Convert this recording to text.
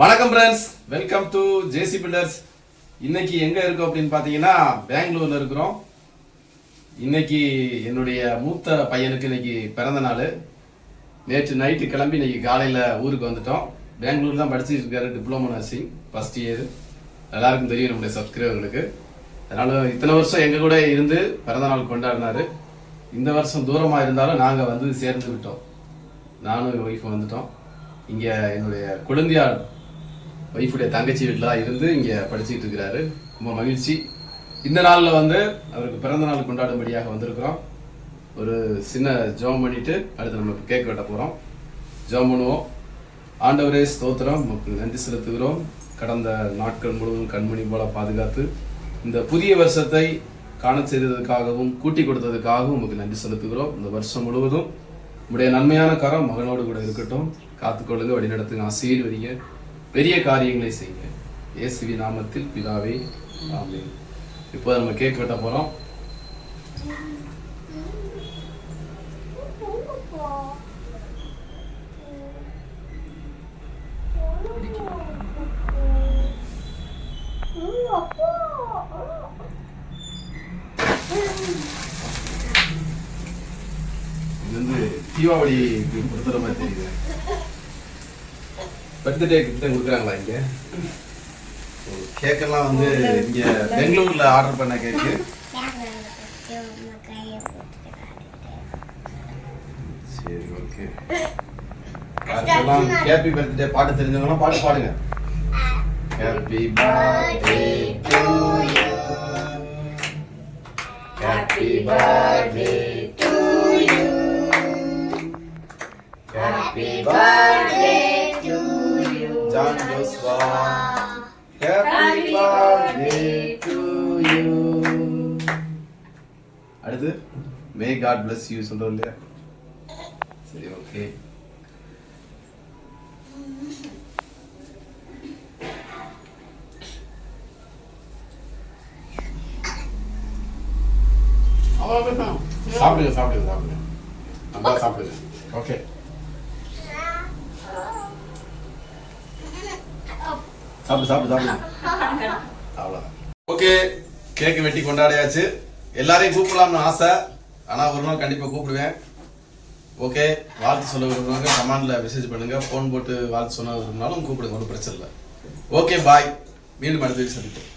வணக்கம் friends welcome to JC Builders இன்னைக்கு எங்கே இருக்கோம் அப்படின்னு பார்த்தீங்கன்னா பெங்களூர்ல இருக்கிறோம். இன்னைக்கு என்னுடைய மூத்த பையனுக்கு இன்னைக்கு பிறந்த நாள். நேற்று நைட்டு கிளம்பி இன்னைக்கு காலையில் ஊருக்கு வந்துட்டோம். பெங்களூர் தான் படிச்சுட்டு இருக்காரு டிப்ளமோ நர்சிங் ஃபர்ஸ்ட் இயர் எல்லாருக்கும் தெரியும் நம்முடைய சப்ஸ்கிரைபர்களுக்கு அதனால இத்தனை வருஷம் எங்கள் கூட இருந்து பிறந்த நாள் கொண்டாடினாரு. இந்த வருஷம் தூரமாக இருந்தாலும் நாங்கள் வந்து சேர்ந்து விட்டோம். நானும் ஒய்ஃபும் வந்துட்டோம். இங்கே என்னுடைய குழந்தையார் ஒய்ஃபுடைய தங்கச்சி வீட்டில் தான் இருந்து இங்கே படிச்சுக்கிட்டு இருக்கிறாரு. ரொம்ப மகிழ்ச்சி. இந்த நாளில் வந்து அவருக்கு பிறந்த நாள் கொண்டாடும்படியாக வந்திருக்கிறோம். ஒரு சின்ன ஜோம் பண்ணிட்டு அடுத்து நம்ம கேக் வெட்ட போகிறோம் ஜோம் பண்ணுவோம். ஆண்டவரே ஸ்தோத்திரம். நமக்கு நன்றி செலுத்துகிறோம். கடந்த நாட்கள் முழுவதும் கண்மணி போல பாதுகாத்து இந்த புதிய வருஷத்தை காண செய்ததுக்காகவும் கூட்டி கொடுத்ததுக்காகவும் உங்களுக்கு நன்றி செலுத்துகிறோம். இந்த வருஷம் முழுவதும் உடைய நன்மையான கரம் மகனோடு கூட இருக்கட்டும். காத்துக்கொள்ளுங்க வழிநடத்துங்க ஆசீர்வதிங்க. பெரிய காரியங்களை செய்யுங்க. இயேசுவி நாமத்தில் பிதாவே ஆமென். இப்போ நம்ம கேக் வெட்ட போறோம். இது வந்து தீபாவளி கொடுத்துற மாதிரி தெரியுது. பர்த்டே கிட்ட கொடுக்குறாங்களா இங்கே? கேக்கெல்லாம் வந்து இங்கே பெங்களூரில் ஆர்டர் பண்ண கேக்கு சரி ஓகே அதெல்லாம் ஹாப்பி பர்த்டே பாட்டு தெரிஞ்சவங்களாம் பாட்டு பாடுங்க. Happy birthday to you happy birthday to you happy birthday you John Joshua happy birthday to அடுத்து மே காட் பிளஸ் யூ சொல்றோம் இல்லையா? சரி ஓகே சாப்பிடுங்க சாப்பிடுங்க சாப்பிடுங்க. நல்லா சாப்பிடுங்க. ஓகே சாப்பிடு சாப்பிடு சாப்பிடு. அவ்வளோதான் ஓகே கேக்கு வெட்டி கொண்டாடியாச்சு. எல்லாரையும் கூப்பிடலாம்னு ஆசை. ஆனால் ஒரு நாள் கண்டிப்பாக கூப்பிடுவேன். ஓகே வாழ்த்து சொல்ல விரும்புவாங்க கமெண்ட்ல மெசேஜ் பண்ணுங்க. ஃபோன் போட்டு வாழ்த்து சொல்ல விரும்பினாலும் கூப்பிடுங்க ஒன்றும் பிரச்சனை இல்லை. ஓகே பாய் மீண்டும் அடுத்த சந்திப்போம்.